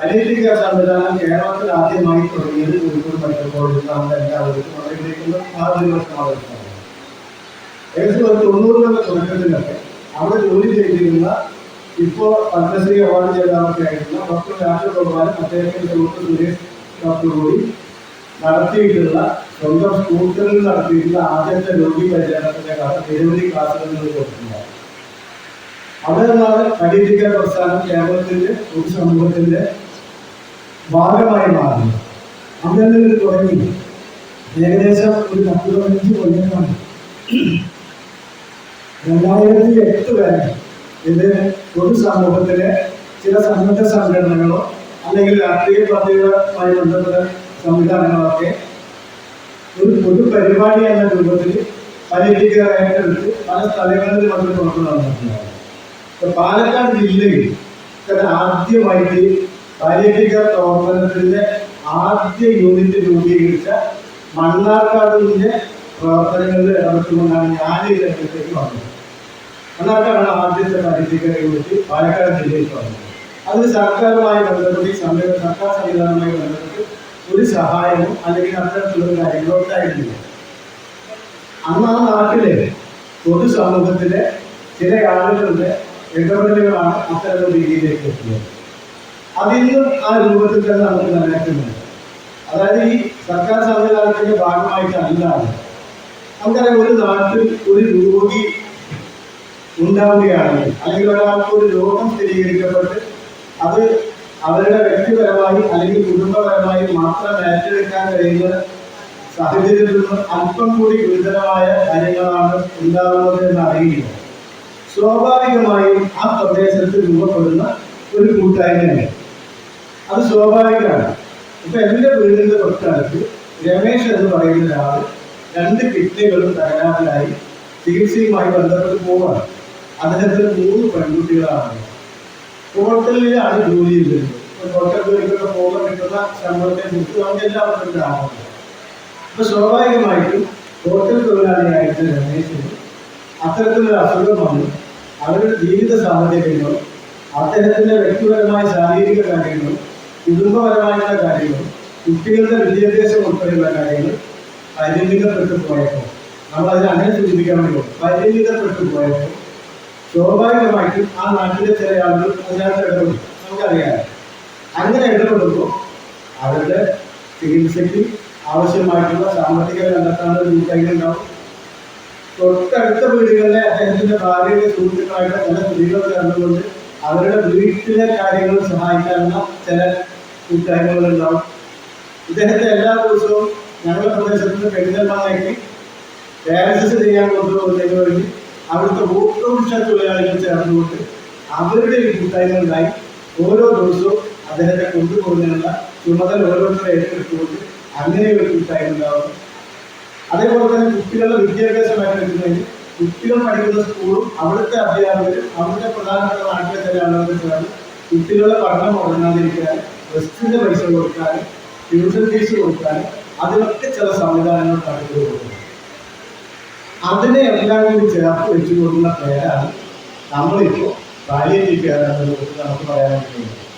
അനീതിക സംവിധാനം കേരളത്തിൽ ആദ്യമായി തുടങ്ങിയത് കോഴിക്കോട് മെഡിക്കൽ കോളേജിൽ നമ്മുടെ എല്ലാവർക്കും അറിയിക്കുന്ന ആദ്യ വർഷമാണ് ഏകദേശം ഒരു തൊണ്ണൂറുകളുടെ തുടക്കത്തിലൊക്കെ അവിടെ ജോലി ചെയ്തിരുന്ന ഇപ്പോൾ പത്മശ്രീ അവാർഡ് ജേതാവൊക്കെ ആയിരുന്ന ഡോക്ടർ രാജഗോപാലും അദ്ദേഹത്തിന്റെ സുഹൃത്ത് കൂടി നടത്തിയിട്ടുള്ള സ്വന്തം സ്കൂട്ടറിൽ നടത്തിയിട്ടുള്ള ആദ്യത്തെ രോഗി പരിചരണത്തിന്റെ കാലം നിരവധി ക്ലാസ്സുകൾ കൊടുത്തിട്ടുണ്ടായിരുന്നു അവിടെ നിന്നാണ് കരീതിക പ്രസ്ഥാനം കേരളത്തിന്റെ ഒരു സമൂഹത്തിന്റെ ഭാഗമായി മാറി. നിന്ന് തുടങ്ങി. ഏകദേശം ഒരു പത്ത് പതിനഞ്ച് കൊല്ലമാണ് രണ്ടായിരത്തി എട്ട് വരെ ഇത് പൊതുസമൂഹത്തിലെ ചില സന്നദ്ധ സംഘടനകളോ അല്ലെങ്കിൽ രാഷ്ട്രീയ പാർട്ടികളുമായി ബന്ധപ്പെട്ട സംവിധാനങ്ങളൊക്കെ ഒരു പൊതു പരിപാടി എന്ന രൂപത്തിൽ പരീക്ഷിക്കുക ഏറ്റെടുത്ത് പല സ്ഥലങ്ങളിൽ വന്ന് പുറത്തു നടന്നിട്ടുണ്ടായിരുന്നു. പാലക്കാട് ജില്ലയിൽ ആദ്യമായിട്ട് പാലിയേറ്റിക പ്രവർത്തനത്തിന്റെ ആദ്യ യൂണിറ്റ് രൂപീകരിച്ച മണ്ണാർക്കാടിന്റെ പ്രവർത്തനങ്ങളിൽ ഇടപെട്ടുകൊണ്ടാണ് ഞാൻ ഈ രംഗത്തേക്ക് വന്നത്. മണ്ണാർക്കാടാണ് ആദ്യത്തെ പാലിയേറ്റിക യൂണിറ്റ് പാലക്കാട് ജില്ലയിൽ വന്നത് അതിന് സർക്കാരുമായി ബന്ധപ്പെട്ട് സംവിധാന സർക്കാർ സംവിധാനവുമായി ബന്ധപ്പെട്ട് ഒരു സഹായവും അല്ലെങ്കിൽ അത്തരത്തിലുള്ള കാര്യങ്ങളോ ഉണ്ടായിരുന്നില്ല. അന്ന് ആ നാട്ടിലെ പൊതുസമൂഹത്തിലെ ചില ആളുകളുടെ ഇടപെടലുകളാണ് അത്തരം രീതിയിലേക്ക് എത്തിയത്. അതിന്നും ആ രൂപത്തിൽ തന്നെ നമുക്ക് നിലനിൽക്കുന്നുണ്ട് അതായത് ഈ സർക്കാർ സംവിധാനത്തിന്റെ ഭാഗമായിട്ടല്ലാതെ നമുക്കറിയാം ഒരു നാട്ടിൽ ഒരു രോഗി ഉണ്ടാവുകയാണെങ്കിൽ അല്ലെങ്കിൽ ഒരാൾക്ക് ഒരു രോഗം സ്ഥിരീകരിക്കപ്പെട്ട് അത് അവരുടെ വ്യക്തിപരമായി അല്ലെങ്കിൽ കുടുംബപരമായി മാത്രം ഏറ്റെടുക്കാൻ കഴിയുന്ന സാഹചര്യത്തിൽ നിന്ന് അല്പം കൂടി ഗുരുതരമായ കാര്യങ്ങളാണ് ഉണ്ടാകുന്നത് എന്ന് അറിയില്ല സ്വാഭാവികമായും ആ പ്രദേശത്ത് രൂപപ്പെടുന്ന ഒരു കൂട്ടായ്മയാണ് അത് സ്വാഭാവികമാണ്. ഇപ്പൊ എന്റെ വീടിന്റെ തൊട്ടടുത്ത് രമേശ് എന്ന് പറയുന്ന ഒരാൾ രണ്ട് കിഡ്നികളും തകരാറിലായി ചികിത്സയുമായി ബന്ധപ്പെട്ട് പോവാണ്. അദ്ദേഹത്തിന് മൂന്ന് പെൺകുട്ടികളാണ്. ഹോട്ടലിലാണ് ജോലി ചെയ്തിരുന്നത് ഹോട്ടൽ പോകാൻ കിട്ടുന്ന ശമ്പളത്തെ കുറിച്ച് എല്ലാവർക്കും ലാഭമുണ്ട് അപ്പൊ സ്വാഭാവികമായിട്ടും ഹോട്ടൽ തൊഴിലാളിയായിട്ട് രമേശിന് അത്തരത്തിലൊരു അസുഖം വന്നു. അവരുടെ ജീവിത സാഹചര്യങ്ങളും അദ്ദേഹത്തിന്റെ വ്യക്തിപരമായ ശാരീരിക കാര്യങ്ങളും കുടുംബപരമായിട്ടുള്ള കാര്യങ്ങൾ കുട്ടികളുടെ വിദ്യാഭ്യാസം ഉൾപ്പെടെയുള്ള കാര്യങ്ങൾ പരിമിതപ്പെട്ടു പോയപ്പോൾ നമ്മൾ അതിൽ അങ്ങനെ സൂചിപ്പിക്കാൻ വേണ്ടി പരിമിതപ്പെട്ടു പോയപ്പോൾ സ്വാഭാവികമായിട്ടും ആ നാട്ടിലെ ചില ആളുകൾ അതിനകത്ത് ഇടപെടും. നമുക്കറിയാം. അങ്ങനെ ഇടപെടുമ്പോൾ അവരുടെ ചികിത്സയ്ക്ക് ആവശ്യമായിട്ടുള്ള സാമ്പത്തിക കണ്ടെത്താനുള്ള കൂട്ടായ്മ ഉണ്ടാവും. തൊട്ടടുത്ത വീടുകളിലെ അദ്ദേഹത്തിന്റെ ഭാര്യയുടെ സുഹൃത്തുക്കളായിട്ട് ചില സ്ത്രീകൾ ചേർന്നുകൊണ്ട് അവരുടെ വീട്ടിലെ കാര്യങ്ങൾ സഹായിക്കാനുള്ള ചില കൂട്ടായ്മകൾ ഉണ്ടാവും ഇദ്ദേഹത്തെ എല്ലാ ദിവസവും ഞങ്ങളുടെ പ്രദേശത്ത് നിന്ന് പെരിന്തൽമണ്ണയ്ക്ക് ഡയാലിസിസ് ചെയ്യാൻ കൊണ്ടുപോകുന്നതിന് വേണ്ടി അവിടുത്തെ ഓട്ടോറിക്ഷ തൊഴിലാളികൾ ചേർന്നുകൊണ്ട് അവരുടെ ഒരു കൂട്ടായ്മ ഉണ്ടായി ഓരോ ദിവസവും അദ്ദേഹത്തെ കൊണ്ടുപോകുന്നതിനുള്ള ചുമതല ഓരോരുത്തരെ ഏറ്റെടുത്തുകൊണ്ട് അങ്ങനെ ഒരു കൂട്ടായ്മ ഉണ്ടാവുന്നു. അതേപോലെ തന്നെ കുട്ടികളുടെ വിദ്യാഭ്യാസം ഏറ്റെടുക്കുന്നതിന് കുട്ടികൾ പഠിക്കുന്ന സ്കൂളും അവിടുത്തെ അധ്യാപകരും അവിടുത്തെ പ്രധാനപ്പെട്ട നാട്ടിലെ ചില ആളുകൾ ചേർന്ന് കുട്ടികളുടെ പഠനം ഉറങ്ങാതിരിക്കാൻ ബസ്സിന്റെ പൈസ കൊടുക്കാൻ ട്യൂഷൻ ഫീസ് കൊടുക്കാൻ അതിനൊക്കെ ചില സംവിധാനങ്ങൾ കടന്നു പോകുന്നു അതിനെ എല്ലാം കൂടി ചേർത്ത് വെച്ചു കൊടുക്കുന്ന പേരാണ് നമ്മളിപ്പോൾ പാലിയേറ്റീവ് കെയർ നമുക്ക് പറയാൻ കഴിയുന്നത്